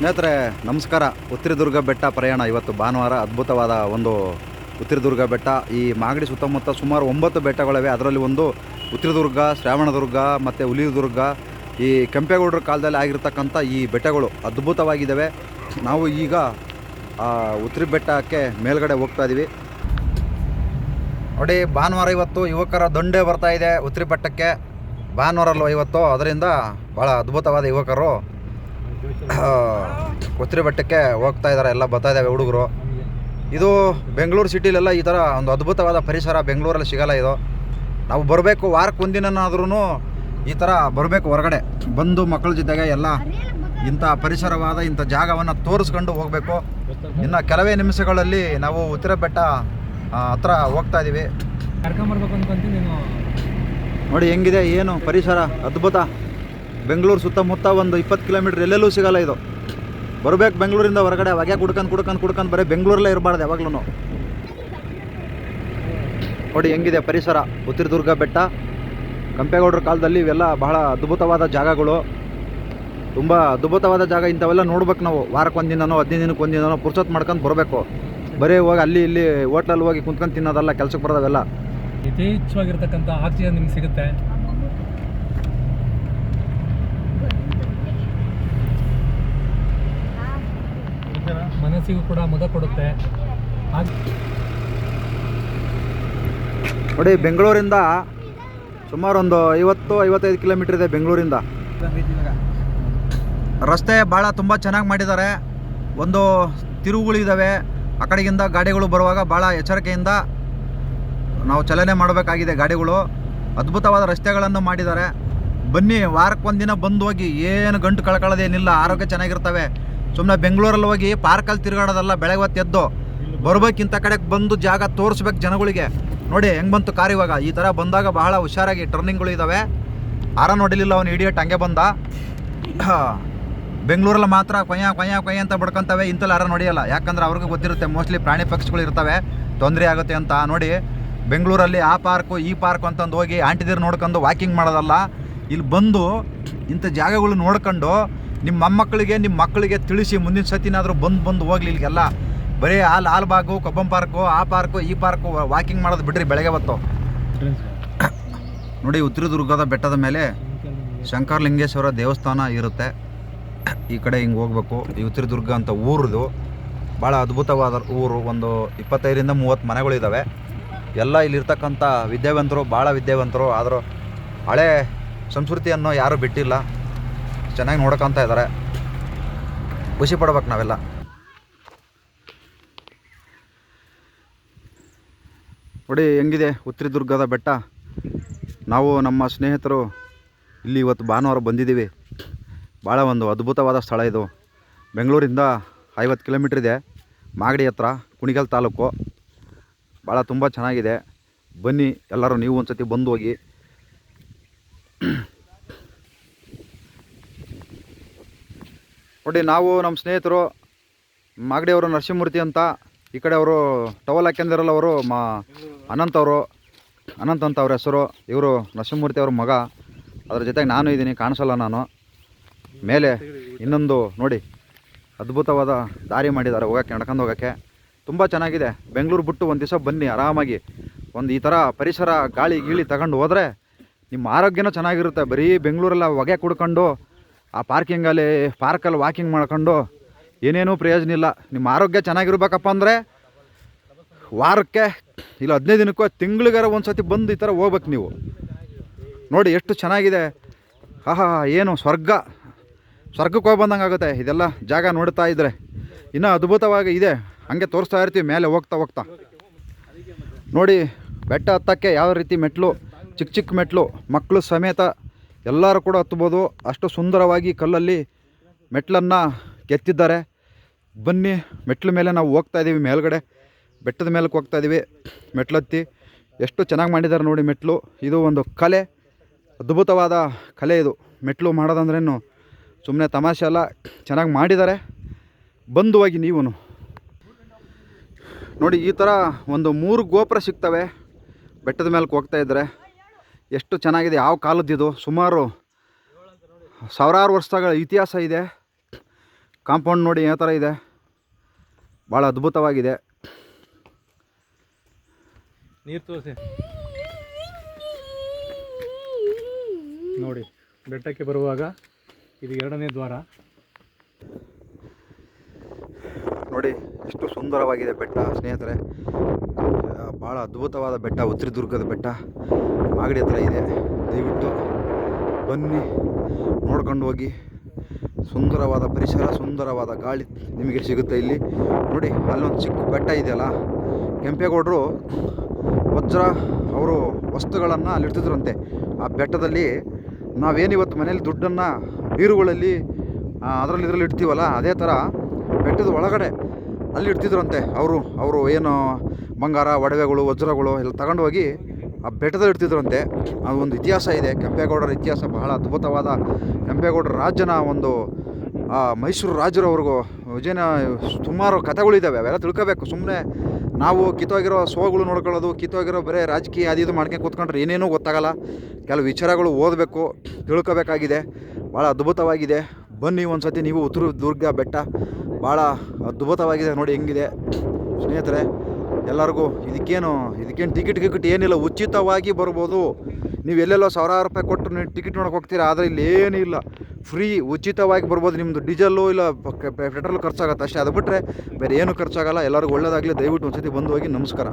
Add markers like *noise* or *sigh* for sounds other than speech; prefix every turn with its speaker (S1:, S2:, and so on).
S1: ಸ್ನೇಹಿತರೆ, ನಮಸ್ಕಾರ. ಉತ್ತರದುರ್ಗ ಬೆಟ್ಟ ಪ್ರಯಾಣ ಇವತ್ತು ಭಾನುವಾರ ಅದ್ಭುತವಾದ ಒಂದು ಉತ್ತರದುರ್ಗ ಬೆಟ್ಟ. ಈ ಮಾಗಡಿ ಸುತ್ತಮುತ್ತ ಸುಮಾರು ಒಂಬತ್ತು ಬೆಟ್ಟಗಳಿವೆ. ಅದರಲ್ಲಿ ಒಂದು ಉತ್ತರದುರ್ಗ, ಶ್ರಾವಣದುರ್ಗ ಮತ್ತು ಹುಲಿದುರ್ಗ. ಈ ಕೆಂಪೇಗೌಡರ ಕಾಲದಲ್ಲಿ ಆಗಿರ್ತಕ್ಕಂಥ ಈ ಬೆಟ್ಟಗಳು ಅದ್ಭುತವಾಗಿದ್ದಾವೆ. ನಾವು ಈಗ, ಆ, ಉತ್ತರಿ ಬೆಟ್ಟಕ್ಕೆ ಮೇಲ್ಗಡೆ ಹೋಗ್ತಾ ಇದ್ದೀವಿ ನೋಡಿ, ಭಾನುವಾರ ಇವತ್ತು ಯುವಕರ ದಂಡೆ ಬರ್ತಾ ಇದೆ ಉತ್ತರಿ ಬೆಟ್ಟಕ್ಕೆ. ಭಾನುವಾರಲ್ಲೂ ಇವತ್ತು? ಅದರಿಂದ ಭಾಳ ಅದ್ಭುತವಾದ ಯುವಕರು. *coughs* ಉತ್ತರಿ ಬೆಟ್ಟಕ್ಕೆ ಹೋಗ್ತಾ ಇದ್ದಾರೆ ಎಲ್ಲ ಬರ್ತಾ ಇದ್ದಾವೆ ಹುಡುಗರು. ಇದು ಬೆಂಗಳೂರು ಸಿಟಿಲೆಲ್ಲ ಈ ಥರ ಒಂದು ಅದ್ಭುತವಾದ ಪರಿಸರ ಬೆಂಗಳೂರಲ್ಲಿ ಸಿಗಲ್ಲ ಇದು. ನಾವು ಬರಬೇಕು ವಾರಕ್ಕೆ ಒಂದಿನಾದ್ರೂ ಈ ಥರ ಬರಬೇಕು ಹೊರಗಡೆ. ಬಂದು ಮಕ್ಕಳ ಜೊತೆಗೆ ಎಲ್ಲ ಇಂಥ ಪರಿಸರವಾದ ಇಂಥ ಜಾಗವನ್ನು ತೋರಿಸ್ಕೊಂಡು ಹೋಗಬೇಕು. ಇನ್ನು ಕೆಲವೇ ನಿಮಿಷಗಳಲ್ಲಿ ನಾವು ಉತ್ತರ ಬೆಟ್ಟ ಹತ್ರ ಹೋಗ್ತಾ ಇದ್ದೀವಿ ನೋಡಿ ಹೆಂಗಿದೆ ಏನು ಪರಿಸರ ಅದ್ಭುತ. ಬೆಂಗಳೂರು ಸುತ್ತಮುತ್ತ ಒಂದು ಇಪ್ಪತ್ತು ಕಿಲೋಮೀಟ್ರ್ ಎಲ್ಲೆಲ್ಲೂ ಸಿಗಲ್ಲ ಇದು. ಬರಬೇಕು ಬೆಂಗಳೂರಿಂದ ಹೊರಗಡೆ ಹೊಗೆ ಕುಡ್ಕೊಂಡು ಕುಡ್ಕೊಂಡು ಕುಡ್ಕೊಂಡು ಬರೀ ಬೆಂಗಳೂರಲ್ಲೇ ಇರಬಾರ್ದು ಯಾವಾಗ್ಲೂ ನೋಡಿ ಹೆಂಗಿದೆ ಪರಿಸರ. ಉತ್ತರದುರ್ಗ ಬೆಟ್ಟ, ಕಂಪೇಗೌಡರ ಕಾಲದಲ್ಲಿ ಇವೆಲ್ಲ ಬಹಳ ಅದ್ಭುತವಾದ ಜಾಗಗಳು. ತುಂಬ ಅದ್ಭುತವಾದ ಜಾಗ ಇಂಥವೆಲ್ಲ ನೋಡ್ಬೇಕು ನಾವು. ವಾರಕ್ಕೆ ದಿನನೋ ಹದಿನೈದು ದಿನಕ್ಕೆ ದಿನನೋ ಪುರ್ಸೊತ್ ಮಾಡ್ಕೊಂಡು ಬರಬೇಕು. ಬರೀ ಹೋಗಿ ಅಲ್ಲಿ ಇಲ್ಲಿ ಹೋಟ್ಲಲ್ಲಿ ಹೋಗಿ ಕುಂತ್ಕೊಂಡು ತಿನ್ನೋದಲ್ಲ, ಕೆಲಸಕ್ಕೆ ಬರೋದವೆಲ್ಲ
S2: ಯಥೇಚ್ಛವಾಗಿರ್ತಕ್ಕಂಥ ಆಕ್ಸಿಜನ್ ನಿಮ್ಗೆ ಸಿಗುತ್ತೆ. ಮನಸ್ಸಿಗೂ ಕೂಡ ಮುದ ಕೊಡುತ್ತೆ.
S1: ನೋಡಿ, ಬೆಂಗಳೂರಿಂದ ಸುಮಾರು ಒಂದು ಐವತ್ತು, ಐವತ್ತೈದು ಕಿಲೋಮೀಟರ್ ಇದೆ ಬೆಂಗಳೂರಿಂದ. ರಸ್ತೆ ಭಾಳ ತುಂಬ ಚೆನ್ನಾಗಿ ಮಾಡಿದ್ದಾರೆ. ಒಂದು ತಿರುವುಗಳಿದ್ದಾವೆ ಆ ಕಡೆಗಿಂದ ಗಾಡಿಗಳು ಬರುವಾಗ ಭಾಳ ಎಚ್ಚರಿಕೆಯಿಂದ ನಾವು ಚಲನೆ ಮಾಡಬೇಕಾಗಿದೆ ಗಾಡಿಗಳು. ಅದ್ಭುತವಾದ ರಸ್ತೆಗಳನ್ನು ಮಾಡಿದ್ದಾರೆ. ಬನ್ನಿ ವಾರಕ್ಕೆ ಒಂದಿನ ಬಂದು ಹೋಗಿ, ಏನು ಗಂಟು ಕಳ್ಕೊಳ್ಳೋದೇನಿಲ್ಲ ಆರೋಗ್ಯ ಚೆನ್ನಾಗಿರ್ತವೆ. ಸುಮ್ಮನೆ ಬೆಂಗಳೂರಲ್ಲಿ ಹೋಗಿ ಪಾರ್ಕಲ್ಲಿ ತಿರುಗಾಡೋದಲ್ಲ, ಬೆಳಗ್ಗೆ ಹೊತ್ತು ಎದ್ದು ಬರ್ಬೇಕಿಂತ ಕಡೆಗೆ ಬಂದು ಜಾಗ ತೋರಿಸ್ಬೇಕು ಜನಗಳಿಗೆ. ನೋಡಿ ಹೆಂಗೆ ಬಂತು ಕಾರ್ ಇವಾಗ. ಈ ಥರ ಬಂದಾಗ ಬಹಳ ಹುಷಾರಾಗಿ ಟರ್ನಿಂಗ್ಗಳು ಇದ್ದಾವೆ ಆರ ನೋಡಿಲಿಲ್ಲ ಅವನು ಇಡಿಯಟ್ ಹಂಗೆ ಬಂದ. *clears throat* ಬೆಂಗಳೂರಲ್ಲಿ ಮಾತ್ರ ಕೊಯ್ಯ ಕೊಯ್ಯ ಕೊಯ್ಯ ಅಂತ ಬಡ್ಕೊಂತವೆ ಇಂಥಲ್ಲಿ ಯಾರು ನೋಡಿಯಲ್ಲ. ಯಾಕಂದ್ರೆ ಅವ್ರಿಗೂ ಗೊತ್ತಿರುತ್ತೆ, ಮೋಸ್ಟ್ಲಿ ಪ್ರಾಣಿ ಪಕ್ಷಿಗಳು ಇರ್ತವೆ. ತೊಂದರೆ ಆಗುತ್ತೆ ಅಂತ. ನೋಡಿ ಬೆಂಗಳೂರಲ್ಲಿ ಆ ಪಾರ್ಕು, ಈ ಪಾರ್ಕು ಅಂತಂದು ಹೋಗಿ ಆಂಟಿದಿರು ನೋಡ್ಕೊಂಡು ವಾಕಿಂಗ್ ಮಾಡೋದಲ್ಲ. ಇಲ್ಲಿ ಬಂದು ಇಂಥ ಜಾಗಗಳು ನೋಡ್ಕೊಂಡು ನಿಮ್ಮ ಮೊಮ್ಮಕ್ಕಳಿಗೆ, ನಿಮ್ಮ ಮಕ್ಕಳಿಗೆ ತಿಳಿಸಿ ಮುಂದಿನ ಸತಿನಾದರೂ ಬಂದು ಬಂದು ಹೋಗ್ಲಿ ಇಲ್ಲಿಗೆಲ್ಲ. ಬರೀ ಆ ಲಾಲ್ಬಾಗು ಕಬ್ಬಂ ಪಾರ್ಕು, ಆ ಪಾರ್ಕು, ಈ ಪಾರ್ಕು ವಾಕಿಂಗ್ ಮಾಡೋದು ಬಿಡ್ರಿ ಬೆಳಗ್ಗೆ ಹೊತ್ತು. ನೋಡಿ ಉತ್ತರದುರ್ಗದ ಬೆಟ್ಟದ ಮೇಲೆ ಶಂಕರಲಿಂಗೇಶ್ವರ ದೇವಸ್ಥಾನ ಇರುತ್ತೆ. ಈ ಕಡೆ ಹಿಂಗೆ ಹೋಗ್ಬೇಕು. ಈ ಉತ್ತರದುರ್ಗ ಅಂತ ಊರದು. ಭಾಳ ಅದ್ಭುತವಾದ ಊರು. ಒಂದು ಇಪ್ಪತ್ತೈದರಿಂದ ಮೂವತ್ತು ಮನೆಗಳಿದ್ದಾವೆ ಎಲ್ಲ ಇಲ್ಲಿರ್ತಕ್ಕಂಥ ವಿದ್ಯಾವಂತರು, ಭಾಳ ವಿದ್ಯಾವಂತರು. ಆದರೂ ಹಳೆ ಸಂಸ್ಕೃತಿಯನ್ನು ಯಾರೂ ಬಿಟ್ಟಿಲ್ಲ. ಚೆನ್ನಾಗಿ ನೋಡ್ಕೊಂತ ಇದ್ದಾರೆ ಖುಷಿ ಪಡ್ಬೇಕು ನಾವೆಲ್ಲ. ನೋಡಿ, ಹೆಂಗಿದೆ ಉತ್ತರದುರ್ಗದ ಬೆಟ್ಟ? ನಾವು ನಮ್ಮ ಸ್ನೇಹಿತರು ಇಲ್ಲಿ ಇವತ್ತು ಭಾನುವಾರ ಬಂದಿದ್ದೀವಿ. ಭಾಳ ಒಂದು ಅದ್ಭುತವಾದ ಸ್ಥಳ ಇದು. ಬೆಂಗಳೂರಿಂದ ಐವತ್ತು ಕಿಲೋಮೀಟ್ರ್ ಇದೆ. ಮಾಗಡಿ ಹತ್ರ, ಕುಣಿಗಲ್ ತಾಲೂಕು. ಭಾಳ ತುಂಬ ಚೆನ್ನಾಗಿದೆ. ಬನ್ನಿ, ಎಲ್ಲರೂ ನೀವು ಒಂದು ಸತಿ ಬಂದು ಹೋಗಿ. ನೋಡಿ, ನಾವು ನಮ್ಮ ಸ್ನೇಹಿತರು ಮಾಗಡಿಯವರು ನರಸಿಂಹಮೂರ್ತಿ ಅಂತ, ಈ ಕಡೆ ಅವರು ಟವಲ್ ಹಾಕ್ಯಂದಿರಲ್ಲ ಅವರು, ಮಾ ಅನಂತ್ ಅವರು, ಅನಂತ್ ಅಂತ ಅವ್ರ ಹೆಸರು, ಇವರು ನರಸಿಂಹಮೂರ್ತಿ ಅವ್ರ ಮಗ. ಅದ್ರ ಜೊತೆಗೆ ನಾನು ಇದ್ದೀನಿ ಕಾಣಿಸಲ್ಲ ನಾನು. ಮೇಲೆ ಇನ್ನೊಂದು, ನೋಡಿ, ಅದ್ಭುತವಾದ ದಾರಿ ಮಾಡಿದ್ದಾರೆ ಹೋಗೋಕ್ಕೆ, ನಡ್ಕೊಂಡು ಹೋಗೋಕ್ಕೆ. ತುಂಬ ಚೆನ್ನಾಗಿದೆ. ಬೆಂಗಳೂರು ಬಿಟ್ಟು ಒಂದು ದಿವಸ ಬನ್ನಿ, ಆರಾಮಾಗಿ. ಒಂದು ಈ ಥರ ಪರಿಸರ ಗಾಳಿ ಗೀಳಿ ತಗೊಂಡು ಹೋದರೆ ನಿಮ್ಮ ಆರೋಗ್ಯನೂ ಚೆನ್ನಾಗಿರುತ್ತೆ. ಬರೀ ಬೆಂಗಳೂರೆಲ್ಲ, ಹೊಗೆ ಕುಡ್ಕೊಂಡು ಆ ಪಾರ್ಕಿಂಗಲ್ಲಿ ಪಾರ್ಕಲ್ಲಿ ವಾಕಿಂಗ್ ಮಾಡ್ಕೊಂಡು ಏನೇನೂ ಪ್ರಯೋಜನ ಇಲ್ಲ. ನಿಮ್ಮ ಆರೋಗ್ಯ ಚೆನ್ನಾಗಿರ್ಬೇಕಪ್ಪ ಅಂದರೆ ವಾರಕ್ಕೆ ಇಲ್ಲ ಹದಿನೈದು ದಿನಕ್ಕೂ ತಿಂಗಳಿಗಾರ ಒಂದು ಸತಿ ಬಂದು ಈ ಥರ ಹೋಗ್ಬೇಕು ನೀವು. ನೋಡಿ ಎಷ್ಟು ಚೆನ್ನಾಗಿದೆ. ಆಹಾ, ಏನು ಸ್ವರ್ಗ. ಸ್ವರ್ಗಕ್ಕೆ ಹೋಗಿ ಬಂದಂಗೆ ಆಗುತ್ತೆ. ಇದೆಲ್ಲ ಜಾಗ ನೋಡ್ತಾ ಇದ್ದರೆ ಇನ್ನೂ ಅದ್ಭುತವಾಗಿ ಇದೆ. ಹಾಗೆ ತೋರಿಸ್ತಾ ಇರ್ತೀವಿ, ಮೇಲೆ ಹೋಗ್ತಾ ಹೋಗ್ತಾ. ನೋಡಿ, ಬೆಟ್ಟ ಹತ್ತಕ್ಕೆ ಯಾವ ರೀತಿ ಮೆಟ್ಲು, ಚಿಕ್ಕ ಚಿಕ್ಕ ಮೆಟ್ಲು, ಮಕ್ಕಳು ಸಮೇತ ಎಲ್ಲರೂ ಕೂಡ ಹತ್ಬೋದು. ಅಷ್ಟು ಸುಂದರವಾಗಿ ಕಲ್ಲಲ್ಲಿ ಮೆಟ್ಲನ್ನು ಕೆತ್ತಿದ್ದಾರೆ. ಬನ್ನಿ, ಮೆಟ್ಲ ಮೇಲೆ ನಾವು ಹೋಗ್ತಾ ಇದ್ದೀವಿ ಮೇಲ್ಗಡೆ. ಬೆಟ್ಟದ ಮೇಲಕ್ಕೆ ಹೋಗ್ತಾ ಇದ್ದೀವಿ, ಮೆಟ್ಲತ್ತಿ. ಎಷ್ಟು ಚೆನ್ನಾಗಿ ಮಾಡಿದ್ದಾರೆ ನೋಡಿ ಮೆಟ್ಲು. ಇದು ಒಂದು ಕಲೆ, ಅದ್ಭುತವಾದ ಕಲೆ ಇದು. ಮೆಟ್ಲು ಮಾಡೋದಂದ್ರೇನು ಸುಮ್ಮನೆ ತಮಾಷೆ ಅಲ್ಲ, ಚೆನ್ನಾಗಿ ಮಾಡಿದ್ದಾರೆ. ಬಂದು ಹೋಗಿ ನೀವು ನೋಡಿ, ಈ ಥರ ಒಂದು ಮೂರು ಗೋಪುರ ಸಿಗ್ತವೆ. ಬೆಟ್ಟದ ಮೇಲಕ್ಕೆ ಹೋಗ್ತಾ ಇದ್ದರೆ ಎಷ್ಟು ಚೆನ್ನಾಗಿದೆ ಯಾವ ಕಾಲದ್ದಿದು ಸುಮಾರು ಸಾವಿರಾರು ವರ್ಷಗಳ ಇತಿಹಾಸ ಇದೆ. ಕಾಂಪೌಂಡ್ ನೋಡಿ ಯಾವ ಥರ ಇದೆ. ಭಾಳ ಅದ್ಭುತವಾಗಿದೆ.
S2: ನೀರು ತೋರಿಸಿ. ನೋಡಿ ಬೆಟ್ಟಕ್ಕೆ ಬರುವಾಗ ಇದು ಎರಡನೇ ದ್ವಾರ.
S1: ನೋಡಿ ಎಷ್ಟು ಸುಂದರವಾಗಿದೆ ಬೆಟ್ಟ ಸ್ನೇಹಿತರೆ. ಭಾಳ ಅದ್ಭುತವಾದ ಬೆಟ್ಟ ಉತ್ತರದುರ್ಗದ ಬೆಟ್ಟ ಮಾಗಡಿ ಹತ್ರ ಇದೆ. ದಯವಿಟ್ಟು ಬನ್ನಿ, ನೋಡ್ಕೊಂಡು ಹೋಗಿ. ಸುಂದರವಾದ ಪರಿಸರ, ಸುಂದರವಾದ ಗಾಳಿ ನಿಮಗೆ ಸಿಗುತ್ತೆ ಇಲ್ಲಿ. ನೋಡಿ, ಅಲ್ಲೊಂದು ಚಿಕ್ಕ ಬೆಟ್ಟ ಇದೆಯಲ್ಲ, ಕೆಂಪೇಗೌಡರು ವಜ್ರ ಅವರು ವಸ್ತುಗಳನ್ನು ಅಲ್ಲಿ ಇಡ್ತಿದ್ರಂತೆ ಆ ಬೆಟ್ಟದಲ್ಲಿ ನಾವೇನಿವತ್ತು ಮನೇಲಿ ದುಡ್ಡನ್ನು ಬೀರುಗಳಲ್ಲಿ ಅದರಲ್ಲಿ ಇದರಲ್ಲಿ ಇಡ್ತೀವಲ್ಲ, ಅದೇ ಥರ ಬೆಟ್ಟದ ಒಳಗಡೆ ಅಲ್ಲಿ ಇಡ್ತಿದ್ರಂತೆ. ಅವರು ಅವರು ಏನು ಬಂಗಾರ ಒಡವೆಗಳು ವಜ್ರಗಳು ಎಲ್ಲ ತಗೊಂಡು ಹೋಗಿ ಆ ಬೆಟ್ಟದಲ್ಲಿ ಇಡ್ತಿದ್ರಂತೆ. ಅದು ಒಂದು ಇತಿಹಾಸ ಇದೆ. ಕೆಂಪೇಗೌಡರ ಇತಿಹಾಸ ಬಹಳ ಅದ್ಭುತವಾದ ಕೆಂಪೇಗೌಡರ ರಾಜನ ಒಂದು ಆ, ಮೈಸೂರು ರಾಜರವ್ರಿಗೂ ವಿಜಯನ ಸುಮಾರು ಕಥೆಗಳಿದ್ದಾವೆ. ಅವೆಲ್ಲ ತಿಳ್ಕೋಬೇಕು. ಸುಮ್ಮನೆ ನಾವು ಕಿತ್ತೋಗಿರೋ ಸೋಗಳು ನೋಡ್ಕೊಳ್ಳೋದು ಕಿತ್ತೋಗಿರೋ ಬರೇ ರಾಜಕೀಯ ಅದು ಇದು ಮಾಡ್ಕೊಂಡು ಕೂತ್ಕೊಂಡ್ರೆ ಏನೇನೂ ಗೊತ್ತಾಗಲ್ಲ. ಕೆಲವು ವಿಚಾರಗಳು ಓದಬೇಕು ತಿಳ್ಕೋಬೇಕಾಗಿದೆ. ಭಾಳ ಅದ್ಭುತವಾಗಿದೆ. ಬನ್ನಿ ಒಂದು ಸತಿ ನೀವು ಉತ್ತರ ದುರ್ಗ ಬೆಟ್ಟ ಭಾಳ ಅದ್ಭುತವಾಗಿದೆ ನೋಡಿ ಹೆಂಗಿದೆ. ಸ್ನೇಹಿತರೆ, ಎಲ್ಲರಿಗೂ ಇದಕ್ಕೇನು ಇದಕ್ಕೇನು ಟಿಕೆಟ್ ಗಿಕೆಟ್ ಏನಿಲ್ಲ, ಉಚಿತವಾಗಿ ಬರ್ಬೋದು. ನೀವು ಎಲ್ಲೆಲ್ಲೋ ಸಾವಿರಾರು ರೂಪಾಯಿ ಕೊಟ್ಟು ನೀವು ಟಿಕೆಟ್ ನೋಡೋಕೆ ಹೋಗ್ತೀರಾ, ಆದರೆ ಇಲ್ಲಿ ಏನೂ ಇಲ್ಲ. ಫ್ರೀ ಉಚಿತವಾಗಿ ಬರ್ಬೋದು ನಿಮ್ಮದು ಡೀಸೆಲ್ಲು ಇಲ್ಲ ಪೆಟ್ರೋಲ್ ಖರ್ಚಾಗತ್ತೆ ಅಷ್ಟೇ. ಅದು ಬಿಟ್ಟರೆ ಬೇರೆ ಏನೂ ಖರ್ಚಾಗಲ್ಲ, ಎಲ್ಲರಿಗೂ ಒಳ್ಳೆಯದಾಗಲಿ ದಯವಿಟ್ಟು ಒಂದು ಸತಿ ಬಂದು ಹೋಗಿ ನಮಸ್ಕಾರ.